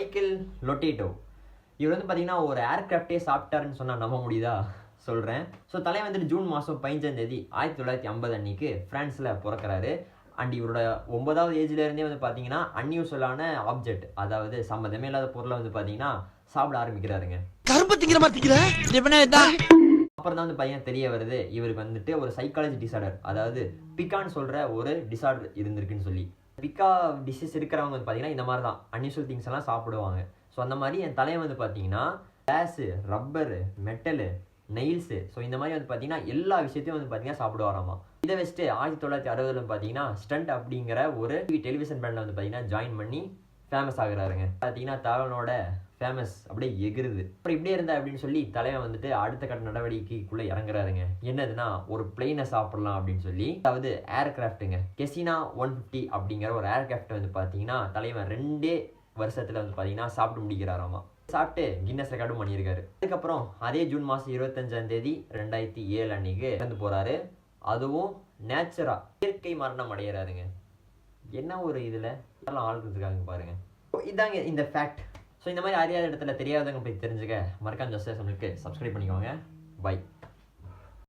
Michael லொட்டேட்டோ இவர் வந்து பார்த்தீங்கன்னா ஒரு ஏர்கிராஃப்டே சாப்பிட்டாருன்னு சொன்னால் நம்ப முடியுதா? சொல்கிறேன் ஸோ தலை வந்துட்டு ஜூன் மாதம் பதினஞ்சாம் தேதி ஆயிரத்தி தொள்ளாயிரத்தி ஐம்பது அன்னைக்கு ஃப்ரான்ஸில் பிறக்கிறாரு. அண்ட் இவரோட ஒன்பதாவது ஏஜ்ல இருந்தே வந்து பார்த்தீங்கன்னா அன்யூஸ்வலான ஆப்ஜெக்ட் அதாவது சம்மந்தமே இல்லாத பொருளை வந்து பார்த்தீங்கன்னா சாப்பிட ஆரம்பிக்கிறாருங்க. கரும்பு திங்கிற மாதிரி திங்கிற? அப்புறம் தான் வந்து பார்த்தீங்கன்னா தெரிய வருது இவருக்கு வந்துட்டு ஒரு சைக்காலஜி டிசார்டர் அதாவது பிக்கான்னு சொல்கிற ஒரு டிசார்டர் இருந்திருக்குன்னு சொல்லி. பிகா டிஷ்ஷஸ் இருக்கிறவங்க வந்து பார்த்தீங்கன்னா இந்த மாதிரி தான் அன்யூஸ்வல் திங்ஸ் எல்லாம் சாப்பிடுவாங்க. ஸோ அந்த மாதிரி என் தலையை வந்து பார்த்தீங்கன்னா glass rubber metal nails so இந்த மாதிரி வந்து பார்த்தீங்கன்னா எல்லா விஷயத்தையும் வந்து பார்த்தீங்கன்னா சாப்பிடுவாராமா. இதை வச்சுட்டு ஆயிரத்தி தொள்ளாயிரத்தி அறுபதுல பார்த்தீங்கன்னா ஸ்டண்ட் அப்படிங்கிற ஒரு டெலிவிஷன் பேண்டில் வந்து பார்த்தீங்கன்னா ஜாயின் பண்ணி ஃபேமஸ் ஆகுறாருங்க. பார்த்தீங்கன்னா தலைவனோட ஃபேமஸ் அப்படியே எகிருது. அப்புறம் இப்படியே இருந்தா அப்படின்னு சொல்லி தலைவன் வந்துட்டு அடுத்த கட்ட நடவடிக்கைக்குள்ளே இறங்குறாருங்க. என்னதுன்னா ஒரு பிளெயினை சாப்பிடலாம் அப்படின்னு சொல்லி. அதாவது ஏர்கிராஃப்ட்டுங்க கெசினா ஒன் ஃபிஃப்டி அப்படிங்கிற ஒரு ஏர்கிராஃப்ட் வந்து பார்த்தீங்கன்னா தலைவன் ரெண்டே வருஷத்தில் வந்து பார்த்தீங்கன்னா சாப்பிட்டு முடிக்கிறாராமா. சாப்பிட்டு கின்னஸ் ரெக்கார்டும் பண்ணியிருக்காரு. அதுக்கப்புறம் அதே ஜூன் மாதம் இருபத்தஞ்சாம் தேதி ரெண்டாயிரத்தி ஏழு அன்னைக்கு இறந்து போகிறாரு அதுவும் நேச்சுரா இயற்கை மரணம் அடைகிறாருங்க என்ன ஒரு இதில்? எல்லாம் ஆளுக்கு இருக்காங்க பாருங்க இதாங்க இந்த ஃபேக்ட் ஸோ இந்த மாதிரி அறியாத இடத்துல தெரியாதவங்க போய் தெரிஞ்சுக்க மறக்காம ஜஸ்ட் நம்மளுக்கு சப்ஸ்கிரைப் பண்ணிக்கோங்க. பை